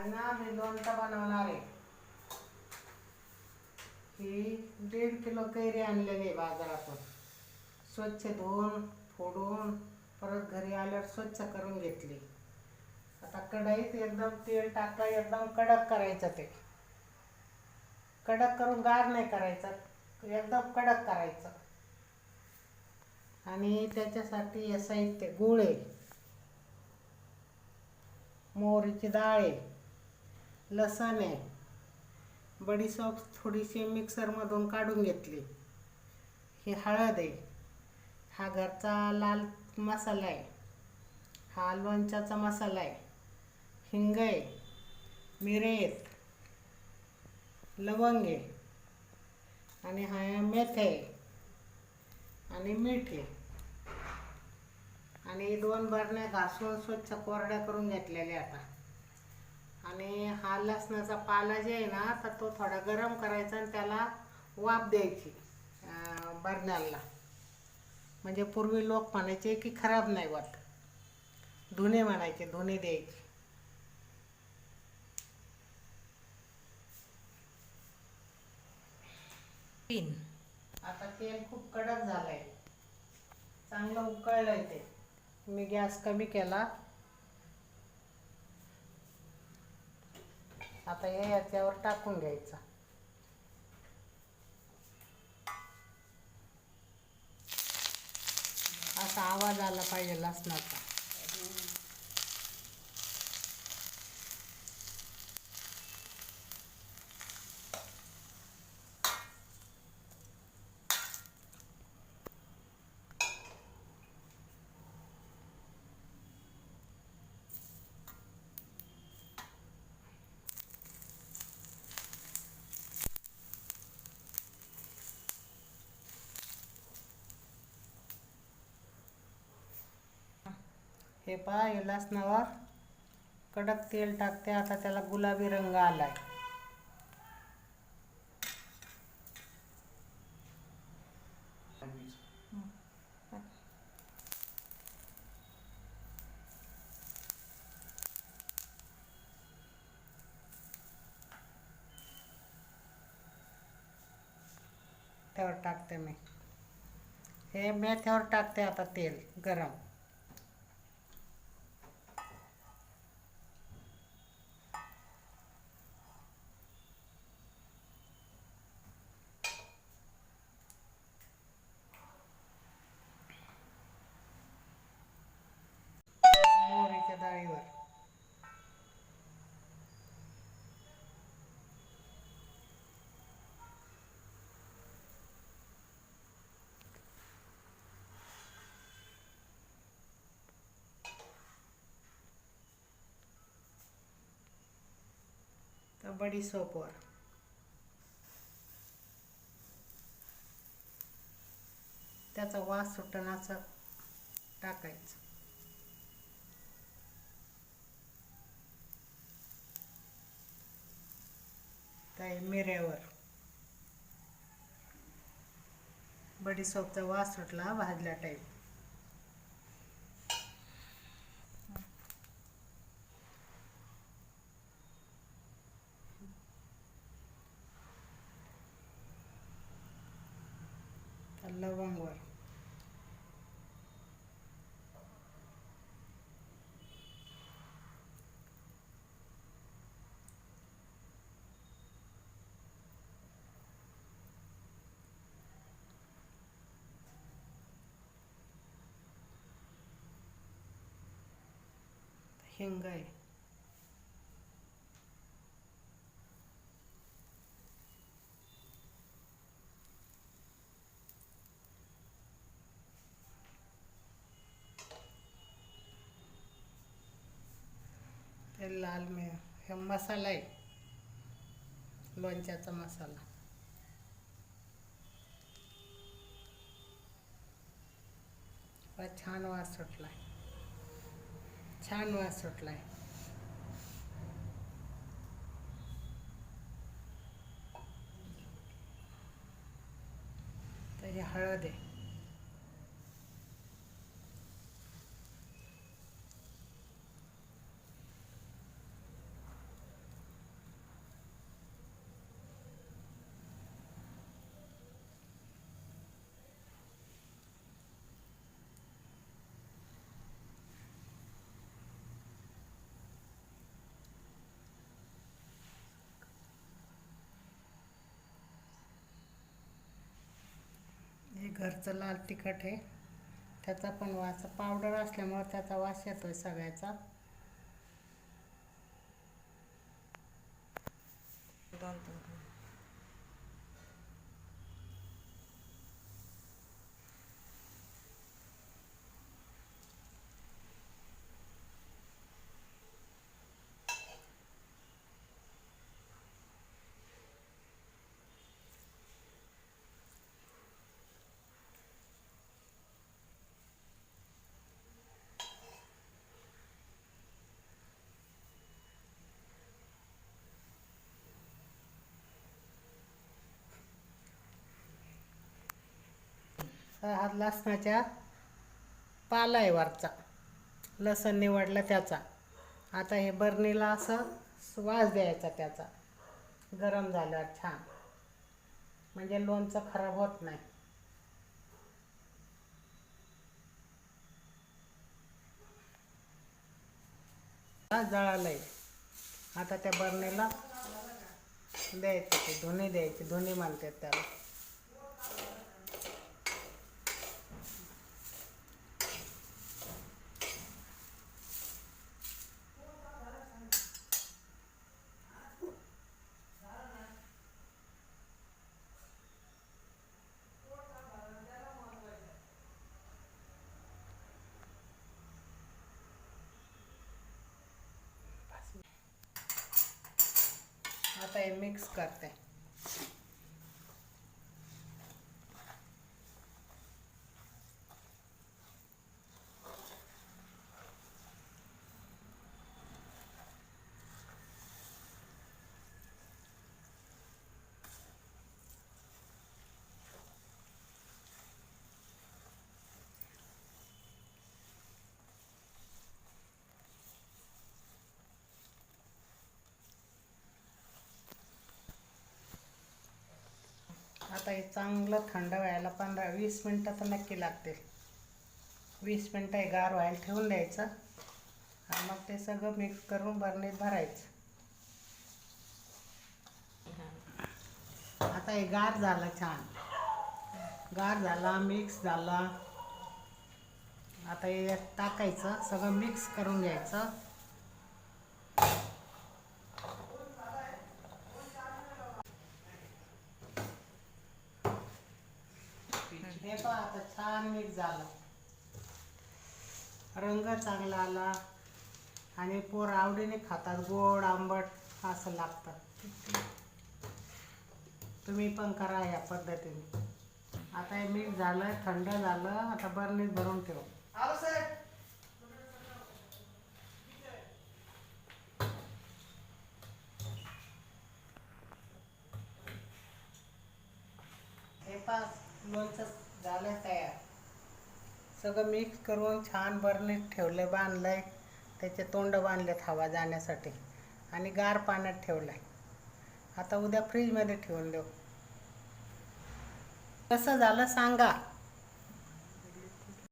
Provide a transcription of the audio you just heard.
आज ना मी लोणचं बनवणार आहे. ही दीड किलो कैरी आणलेली आहे बाजारातून. स्वच्छ धुवून फोडून परत घरी आल्यावर स्वच्छ करून घेतली. आता कढईत एकदम तेल टाकलं एकदम कडक करायचं ते. कडक करून गार नाही करायचं एकदम कडक करायचं. आणि त्याच्यासाठी हे साहित्य गुळ आहे. मोहरीची डाळ आहे. लसण आहे बडीसॉप थोडीशी मिक्सरमधून काढून घेतली. ही हळद आहे. हा घरचा लाल मसाला आहे. हा लोणच्याचा मसाला आहे. हिंग आहे. मिरे आहेत. लवंग आहे. आणि हा मेथी आहे. आणि मीठ आहे. आणि दोन बरण्या घासून स्वच्छ कोरड्या करून घेतलेल्या आता. आणि हा लसणाचा पाला जे आहे ना तर तो थोडा गरम करायचा आणि त्याला वाफ द्यायची अं, बरण्याला. म्हणजे पूर्वी लोक म्हणायचे की खराब नाही होत धुणे म्हणायचे धुणे द्यायचे. तीन. आता तेल खूप कडक झालंय. चांगलं उकळलंय ते. मी गॅस कमी केला. आता हे याच्यावर टाकून घ्यायचा. असा आवाज आला पाहिजे लसणाचा. हे पहा हे लसणावर कडक तेल टाकते. आता त्याला गुलाबी रंग आलाय. त्यावर टाकते मी. हे मेथ्यावर टाकते आता तेल गरम. तर बडीशोपवर त्याचा वास सुटण्याचं टाकायचं. त्या मिऱ्यावर. बडीसोपचा वास सुटला भाजल्या टाईप तर लवंगवर हिंग आहे ते लाल मी हे मसाला आहे. लोणच्याचा मसाला. छान वास सुटलाय. छान वास सुटलाय. तर हे हळद आहे. घरचं लाल तिखट आहे. त्याचा पण वास पावडर असल्यामुळं त्याचा वास येतो आहे सगळ्याचा. दोन तीन हा लसणाच्या पाला आहे वरचा लसण निवडलं त्याचा. आता हे बरणीला असं वास द्यायचा त्याचा. गरम झाल्यावर छान. म्हणजे लोणचं खराब होत नाही. जळालंय. आता त्या बरणीला द्यायचं ते धुणी द्यायची धुणी म्हणतात त्याला. आता हे मिक्स करते. आता हे चांगलं थंड व्हायला पंधरा वीस मिनटं तर नक्की लागतील. वीस मिनटं हे गार व्हायला ठेवून द्यायचं. आणि मग ते सगळं मिक्स करून बरणीत भरायचं. आता हे गार झालं छान. गार झाला मिक्स झाला. आता हे टाकायचं सगळं मिक्स करून घ्यायचं. हे पहा आता छान मिक्स झालं. रंग चांगला आला आणि पोर आवडीने खातात गोड आंबट असं लागतं. तुम्ही पण करा या पद्धतीने. आता हे मिक्स झालं थंड झालं आता बरणीत भरून ठेव हे पहा लोणचं झालं तयार सगळं मिक्स करून छान बरणीत बांधलं आहे त्याचे तोंड बांधलेत हवा जाण्यासाठी. आणि गार पाण्यात ठेवलं आहे आता उद्या फ्रीजमध्ये ठेवून देऊ. कसं झालं सांगा.